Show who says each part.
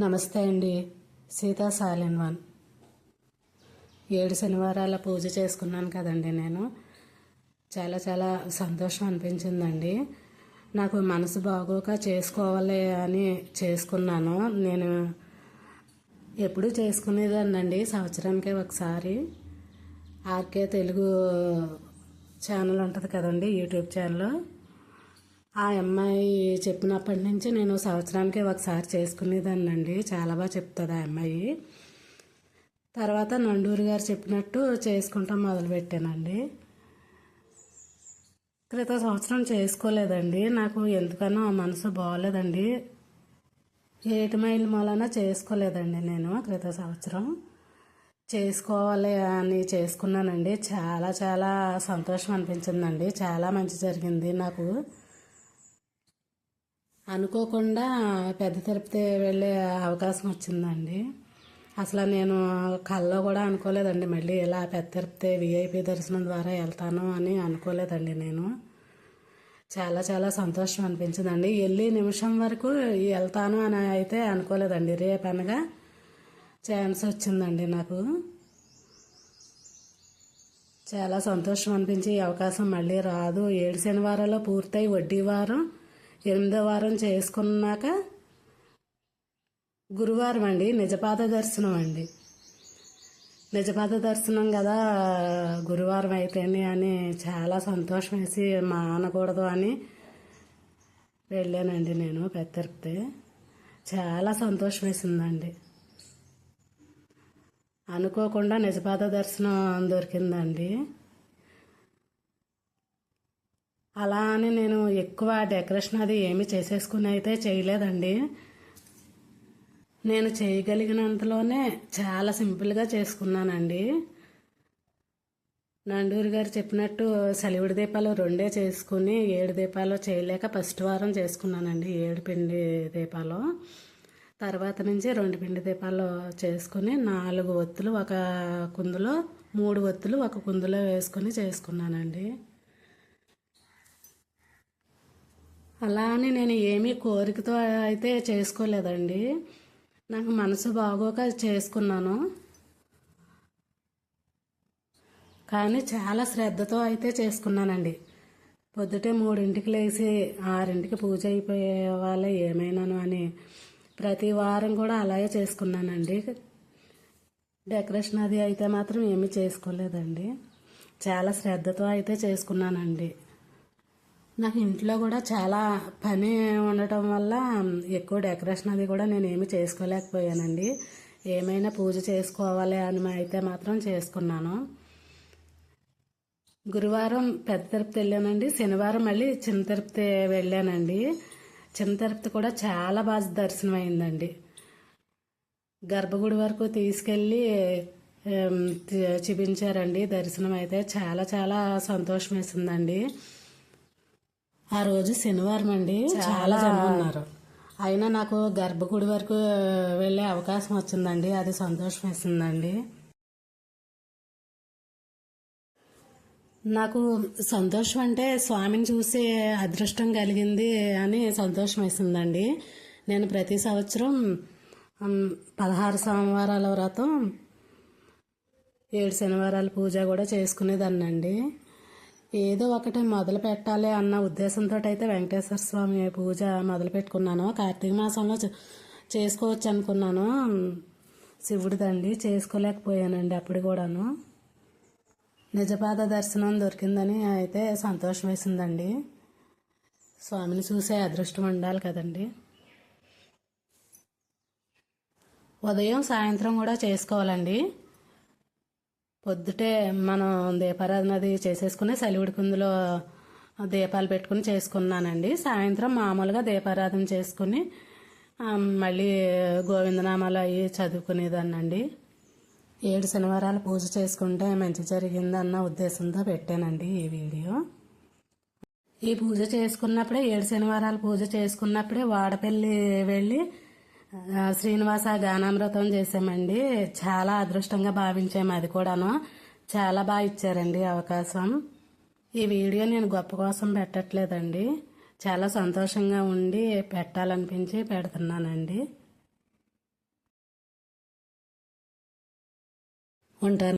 Speaker 1: నమస్తే అండి. సీతా సాలిన్ వన్. ఏడు శనివారాల పూజ చేసుకున్నాను కదండి నేను. చాలా చాలా సంతోషం అనిపించిందండి. నాకు మనసు బాగోక చేసుకోవాలి అని చేసుకున్నాను. నేను ఎప్పుడు చేసుకునేదాన్నండి. సంవత్సరానికి ఒకసారి. ఆర్కే తెలుగు ఛానల్ ఉంటుంది కదండి యూట్యూబ్ ఛానల్. ఆ అమ్మాయి చెప్పినప్పటి నుంచి నేను సంవత్సరానికి ఒకసారి చేసుకునేదాన్ని అండి చాలా బాగా చెప్తుంది ఆ అమ్మాయి. తర్వాత నండూరు గారు చెప్పినట్టు చేసుకుంటాం మొదలుపెట్టానండి. క్రితం సంవత్సరం చేసుకోలేదండి. నాకు ఎందుకనో మనసు బాగోలేదండి. ఏటి మైల్ మూలన చేసుకోలేదండి నేను క్రితం సంవత్సరం. చేసుకోవాలి అని చేసుకున్నానండి. చాలా చాలా సంతోషం అనిపించిందండి. చాలా మంచి జరిగింది నాకు. అనుకోకుండా పెద్ద తిరుపతి వెళ్ళే అవకాశం వచ్చిందండి. అసలు నేను కల్లో కూడా అనుకోలేదండి. మళ్ళీ ఇలా పెద్ద తిరుపతి విఐపి దర్శనం ద్వారా వెళ్తాను అని అనుకోలేదండి నేను. చాలా చాలా సంతోషం అనిపించిందండి. వెళ్ళి నిమిషం వరకు వెళ్తాను అని అయితే అనుకోలేదండి. రేపు అనగా ఛాన్స్ వచ్చిందండి నాకు. చాలా సంతోషం అనిపించి ఈ అవకాశం మళ్ళీ రాదు. ఏడు శనివారాల్లో పూర్తయి వడ్డీ వారం ఎనిమిదో వారం చేసుకున్నాక గురువారం అండి నిజపాద దర్శనం అండి. నిజపాద దర్శనం కదా గురువారం అయితేనే అని చాలా సంతోషం వేసి మానకూడదు అని వెళ్ళానండి నేను పెద్దరిపితే చాలా సంతోషం వేసిందండి అనుకోకుండా నిజపాద దర్శనం దొరికిందండి. అలా అని నేను ఎక్కువ డెకరేషన్ అది ఏమి చేసేసుకుని అయితే చేయలేదండి. నేను చేయగలిగినంతలోనే చాలా సింపుల్గా చేసుకున్నానండి. నండూరి గారు చెప్పినట్టు సలివిడి దీపాలు రెండే చేసుకుని ఏడు దీపాలు చేయలేక ఫస్ట్ వారం చేసుకున్నానండి ఏడు పిండి దీపాలు. తర్వాత నుంచి రెండు పిండి దీపాలు చేసుకుని నాలుగు ఒత్తులు ఒక కుందులో మూడు ఒత్తులు ఒక కుందులో వేసుకొని చేసుకున్నానండి. అలా అని నేను ఏమీ కోరికతో అయితే చేసుకోలేదండి. నాకు మనసు బాగోక చేసుకున్నాను. కానీ చాలా శ్రద్ధతో అయితే చేసుకున్నానండి. పొద్దుటే మూడింటికి లేచి ఆరింటికి పూజ అయిపోయే వాళ్ళ ఏమైనాను అని ప్రతి వారం కూడా అలాగే చేసుకున్నానండి. డెకరేషన్ అది అయితే మాత్రం ఏమీ చేసుకోలేదండి. చాలా శ్రద్ధతో అయితే చేసుకున్నానండి. నాకు ఇంట్లో కూడా చాలా పని ఉండటం వల్ల ఎక్కువ డెకరేషన్ అది కూడా నేను ఏమి చేసుకోలేకపోయానండి. ఏమైనా పూజ చేసుకోవాలి అని అయితే మాత్రం చేసుకున్నాను. గురువారం పెద్ద తిరుపతి వెళ్ళానండి. శనివారం మళ్ళీ చిన్న తిరుపతి వెళ్ళానండి. చిన్న తిరుపతి కూడా చాలా బాగా దర్శనం అయిందండి గర్భగుడి వరకు తీసుకెళ్ళి చూపించారండి. దర్శనం అయితే చాలా చాలా సంతోషం వేసిందండి ఆ రోజు శనివారం అండి. చాలా జనం ఉన్నారు. అయినా నాకు గర్భగుడి వరకు వెళ్ళే అవకాశం వచ్చిందండి. అది సంతోషం వేసిందండి. నాకు సంతోషం అంటే స్వామిని చూసి అదృష్టం కలిగింది అని సంతోషం వేసిందండి. నేను ప్రతి సంవత్సరం పదహారు సోమవారాల వ్రతం ఏడు శనివారాల పూజ కూడా చేసుకునేదాన్నండి. ఏదో ఒకటి మొదలు పెట్టాలి అన్న ఉద్దేశంతో అయితే వెంకటేశ్వర స్వామి పూజ మొదలు పెట్టుకున్నాను. కార్తీక మాసంలో చేసుకోవచ్చు అనుకున్నాను. శివుడిదండి చేసుకోలేకపోయానండి అప్పుడు కూడాను. నిజపాద దర్శనం దొరికిందని అయితే సంతోషం వేసిందండి. స్వామిని చూసే అదృష్టం ఉండాలి కదండి. ఉదయం సాయంత్రం కూడా చేసుకోవాలండి. పొద్దుటే మనం దీపారాధన అది చేసేసుకుని సలివిడి కుందులో దీపాలు పెట్టుకుని చేసుకున్నానండి. సాయంత్రం మామూలుగా దీపారాధన చేసుకుని మళ్ళీ గోవిందనామాలు అవి చదువుకునేదాన్నండి. ఏడు శనివారాలు పూజ చేసుకుంటే మంచి జరిగిందన్న ఉద్దేశంతో పెట్టానండి ఈ వీడియో. ఈ పూజ చేసుకున్నప్పుడే ఏడు శనివారాలు పూజ చేసుకున్నప్పుడే వాడపల్లి వెళ్ళి శ్రీనివాస గానామృతం చేసామండి. చాలా అదృష్టంగా భావించాము అది కూడాను. చాలా బాగా ఇచ్చారండి అవకాశం. ఈ వీడియో నేను గొప్ప కోసం పెట్టట్లేదండి. చాలా సంతోషంగా ఉండి పెట్టాలనిపించి పెడుతున్నానండి. ఉంటాను.